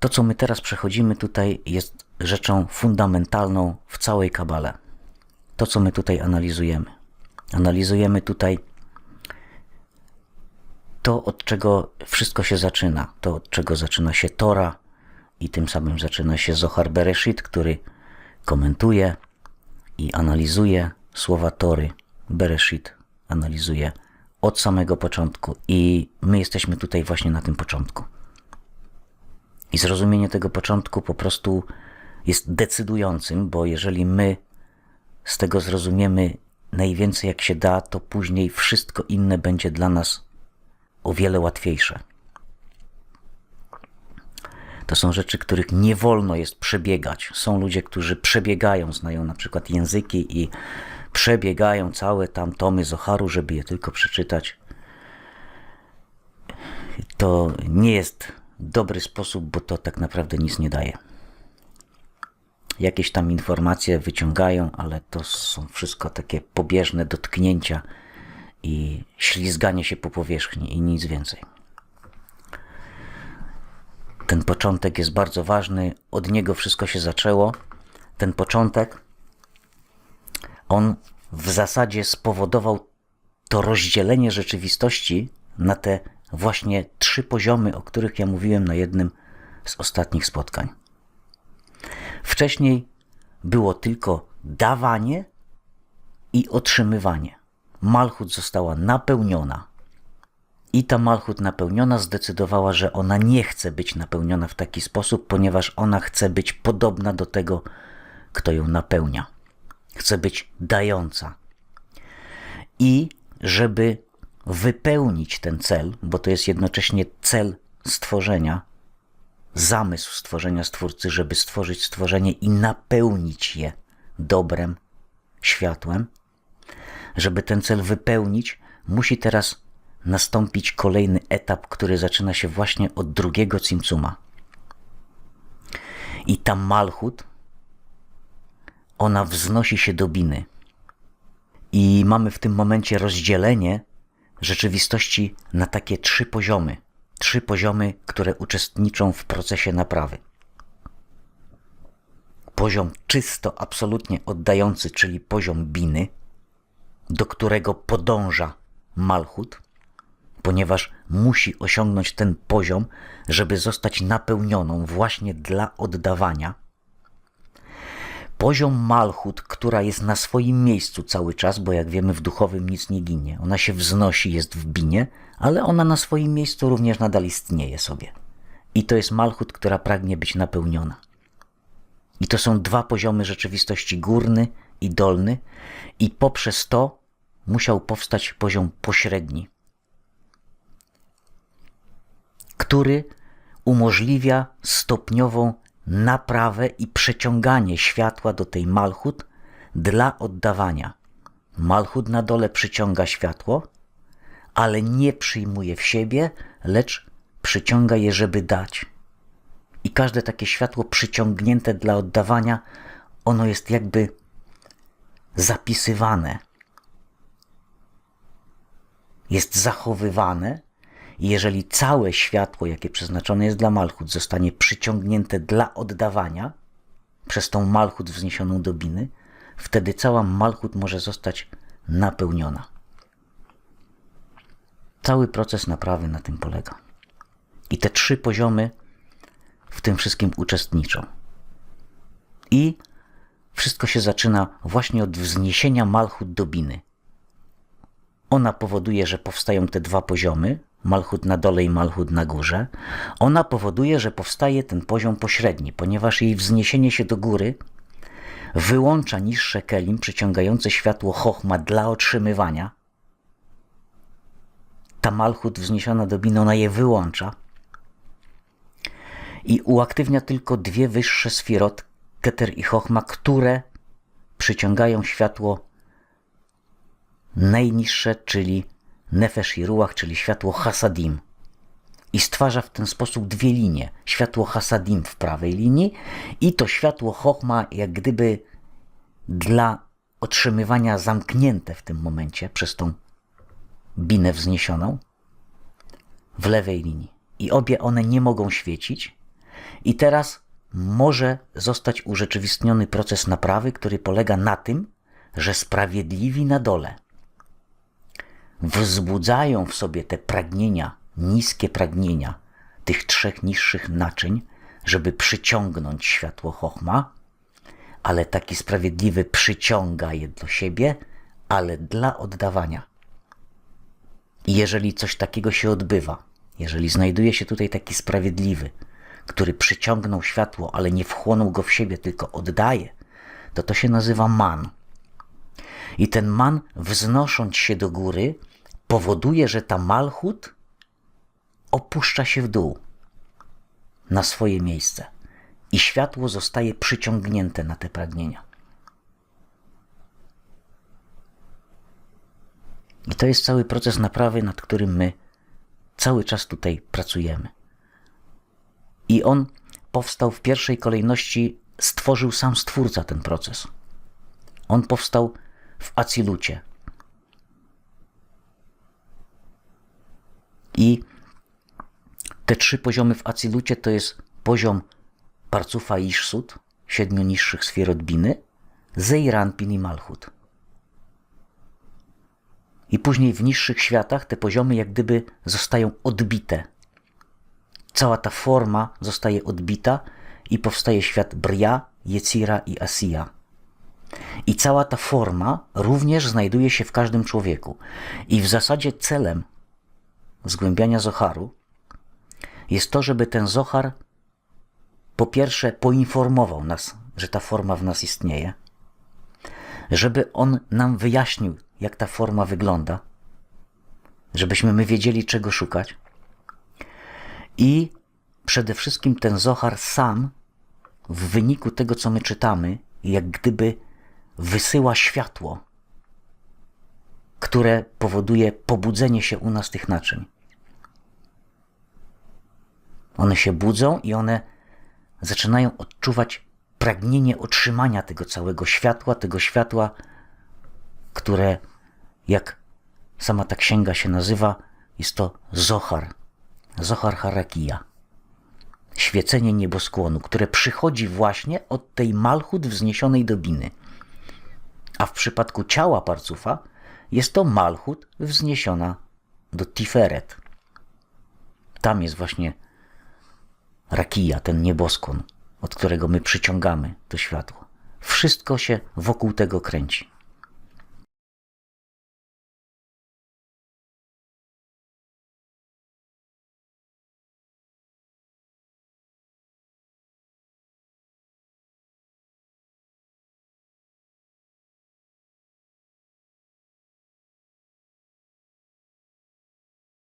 To, co my teraz przechodzimy tutaj, jest rzeczą fundamentalną w całej kabale. To, co my tutaj analizujemy. Analizujemy tutaj to, od czego wszystko się zaczyna. To, od czego zaczyna się Tora i tym samym zaczyna się Zohar Bereshit, który komentuje i analizuje słowa Tory. Bereshit analizuje od samego początku i my jesteśmy tutaj właśnie na tym początku. I zrozumienie tego początku po prostu jest decydującym, bo jeżeli my z tego zrozumiemy najwięcej jak się da, to później wszystko inne będzie dla nas o wiele łatwiejsze. To są rzeczy, których nie wolno jest przebiegać. Są ludzie, którzy przebiegają, znają na przykład języki i przebiegają całe tam tomy Zoharu, żeby je tylko przeczytać. To nie jest dobry sposób, bo to tak naprawdę nic nie daje. Jakieś tam informacje wyciągają, ale to są wszystko takie pobieżne dotknięcia i ślizganie się po powierzchni i nic więcej. Ten początek jest bardzo ważny, od niego wszystko się zaczęło. Ten początek, on w zasadzie spowodował to rozdzielenie rzeczywistości na te właśnie trzy poziomy, o których ja mówiłem na jednym z ostatnich spotkań. Wcześniej było tylko dawanie i otrzymywanie. Malchut została napełniona. I ta Malchut napełniona zdecydowała, że ona nie chce być napełniona w taki sposób, ponieważ ona chce być podobna do tego, kto ją napełnia. Chce być dająca. I żeby wypełnić ten cel, bo to jest jednocześnie cel stworzenia, zamysł stworzenia Stwórcy, żeby stworzyć stworzenie i napełnić je dobrem, światłem, żeby ten cel wypełnić, musi teraz nastąpić kolejny etap, który zaczyna się właśnie od drugiego cimcuma. I ta malchut, ona wznosi się do biny. I mamy w tym momencie rozdzielenie rzeczywistości na takie trzy poziomy. Trzy poziomy, które uczestniczą w procesie naprawy. Poziom czysto, absolutnie oddający, czyli poziom biny, do którego podąża Malchut, ponieważ musi osiągnąć ten poziom, żeby zostać napełnioną właśnie dla oddawania. Poziom Malchut, która jest na swoim miejscu cały czas, bo jak wiemy w duchowym nic nie ginie. Ona się wznosi, jest w binie, ale ona na swoim miejscu również nadal istnieje sobie. I to jest Malchut, która pragnie być napełniona. I to są dwa poziomy rzeczywistości, górny i dolny, i poprzez to musiał powstać poziom pośredni, który umożliwia stopniową naprawę i przeciąganie światła do tej malchut dla oddawania. Malchut na dole przyciąga światło, ale nie przyjmuje w siebie, lecz przyciąga je, żeby dać. I każde takie światło przyciągnięte dla oddawania, ono jest jakby zapisywane, jest zachowywane. I jeżeli całe światło, jakie przeznaczone jest dla Malchut, zostanie przyciągnięte dla oddawania przez tą Malchut wzniesioną do biny, wtedy cała Malchut może zostać napełniona. Cały proces naprawy na tym polega. I te trzy poziomy w tym wszystkim uczestniczą. I wszystko się zaczyna właśnie od wzniesienia Malchut do biny. Ona powoduje, że powstają te dwa poziomy, Malchut na dole i Malchut na górze. Ona powoduje, że powstaje ten poziom pośredni, ponieważ jej wzniesienie się do góry wyłącza niższe kelim przyciągające światło chochma dla otrzymywania. Ta Malchut wzniesiona do biny, ona je wyłącza i uaktywnia tylko dwie wyższe sfirot, Keter i Chochma, które przyciągają światło najniższe, czyli Nefesh i Ruach, czyli światło Hasadim. I stwarza w ten sposób dwie linie. Światło Hasadim w prawej linii i to światło Chochma jak gdyby dla otrzymywania zamknięte w tym momencie przez tą binę wzniesioną w lewej linii. I obie one nie mogą świecić I teraz może zostać urzeczywistniony proces naprawy, który polega na tym, że sprawiedliwi na dole wzbudzają w sobie te pragnienia, niskie pragnienia tych trzech niższych naczyń, żeby przyciągnąć światło chochma, ale taki sprawiedliwy przyciąga je do siebie, ale dla oddawania. I jeżeli coś takiego się odbywa, jeżeli znajduje się tutaj taki sprawiedliwy, który przyciągnął światło, ale nie wchłonął go w siebie, tylko oddaje, to to się nazywa man. I ten man, wznosząc się do góry, powoduje, że ta malchut opuszcza się w dół na swoje miejsce i światło zostaje przyciągnięte na te pragnienia. I to jest cały proces naprawy, nad którym my cały czas tutaj pracujemy. I on powstał w pierwszej kolejności, stworzył sam Stwórca ten proces. On powstał w Acilucie. I te trzy poziomy w Acilucie to jest poziom Parcufa i Iszsut, siedmiu niższych sfer odbiny, Zeiranpin i Malchut. I później w niższych światach te poziomy jak gdyby zostają odbite. Cała ta forma zostaje odbita i powstaje świat Bria, Jecira i Asija. I cała ta forma również znajduje się w każdym człowieku. I w zasadzie celem zgłębiania Zoharu jest to, żeby ten Zohar po pierwsze poinformował nas, że ta forma w nas istnieje, żeby on nam wyjaśnił, jak ta forma wygląda, żebyśmy my wiedzieli, czego szukać. I przede wszystkim ten Zohar sam, w wyniku tego, co my czytamy, jak gdyby wysyła światło, które powoduje pobudzenie się u nas tych naczyń. One się budzą i one zaczynają odczuwać pragnienie otrzymania tego całego światła, tego światła, które, jak sama ta księga się nazywa, jest to Zohar, Zohar Harakija. Świecenie nieboskłonu, które przychodzi właśnie od tej malchut wzniesionej do biny. A w przypadku ciała parcufa jest to malchut wzniesiona do Tiferet. Tam jest właśnie rakija, ten nieboskłon, od którego my przyciągamy to światło. Wszystko się wokół tego kręci.